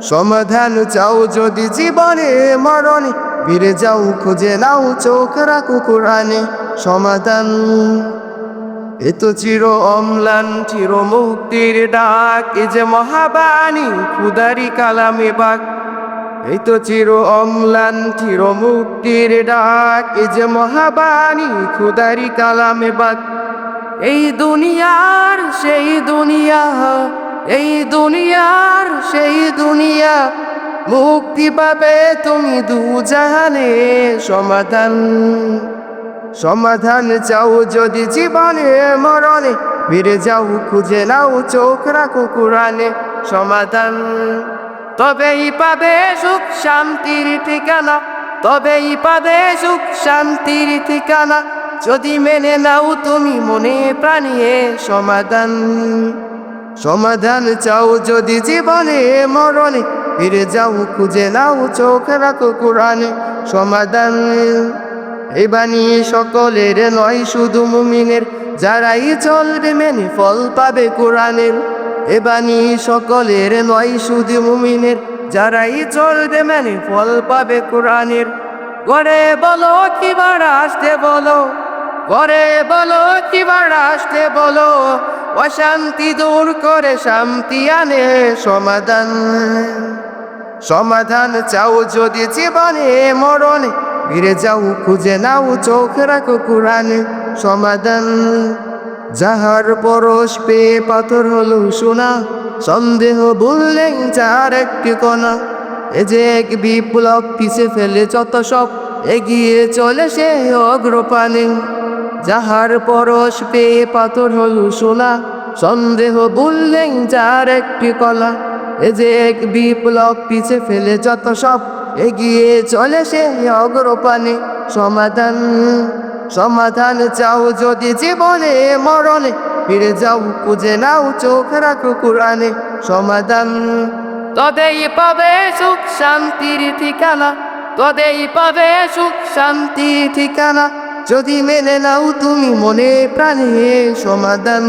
সমাধান চাও যদি জীবনে মরণে। ফিরে যাও, খুঁজে নাও, চোখ রাখো কোরআনে সমাধান। এ তো চির অম্লান, চির মুক্তির ডাক, এ যে মহাবাণী, খুদারি কালামে বাক এই তো চির অম্লান, চির মুক্তির ডাক, এ যে মহাবাণী, খুদারি কালামে বাক এই দুনিয়ার সেই দুনিয়া, এই দুনিয়ার সেই দুনিয়া মুক্তি পাবে তুমি দু জাহানে। সমাধান সমাধান চাও যদি জীবনে মরণে। ফিরে যাও, খুঁজে নাও, চোখ রাখো কোরআনে। সমাধান, তবেই পাবে সুখ শান্তির ঠিকানা। তবেই পাবে সুখ শান্তির ঠিকানা। যদি মেনে নাও তুমি মনে প্রাণিয়ে সমাধান। সমাধান চাও যদি জীবনে মরণে, ফিরে যাও, খুঁজে নাও, চোখ রাখো কোরআনে সমাধান। এই বাণী সকলের নয়, শুধু মুমিনের। যারাই চলবে মেনে ফল পাবে কোরআনের। এ বাণী সকলের নয়, শুধু মুমিনের। যারাই চলবে মেনে ফল পাবে কোরআনের। ঘরে বলো, কিবার আসতে বলো? ঘরে বলো, কিবার আসতে বলো? অশান্তি দূর করে শান্তি আনে সমাধান। সমাধান চাও যদি জীবনে মরণে, ফিরে যাও, খুঁজে নাও, চোখ রাখো কোরআনে সমাধান। যাহার পরশ পেয়ে পাথর হলো সোনা, সন্দেহ বললেন যার একটি কণা। এ যে এক বিপ্লব পিছে ফেলে যত সব, এগিয়ে চলে সে অগ্রপানে। যাহার পরশ পেয়ে পাথর হলো সোনা সন্দেহ বললেন, যার একটি কলা? এ যে এক বিপ্লব পিছে ফেলে যত সব, এগিয়ে চলে সে অগ্রপানে। সমাধান সমাধান চাও যদি জীবনে মরণে, ফিরে যাও, খুঁজে নাও, চোখ রাখো কোরআনে। সমাধান তদেই পাবে সুখ, শান্তির ঠিকানা। তদেই পাবে সুখ, শান্তির ঠিকানা। যদি মেনে নাও তুমি মনে প্রাণে সমাধান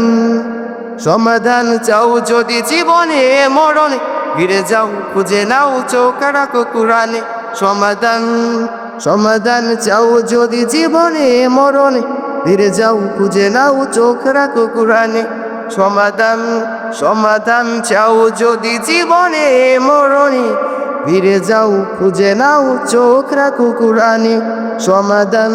সমাধান চাও যদি জীবনে মরণে, ফিরে যাও, খুঁজে নাও চোখ রাখো কোরআনে সমাধান সমাধান চাও যদি জীবনে মরণে, ফিরে যাও, খুঁজে নাও চোখ রাখো কোরআনে সমাধান সমাধান চাও যদি জীবনে মরণে, ফিরে যাও, খুঁজে নাও চোখ রাখো কোরআনে সমাধান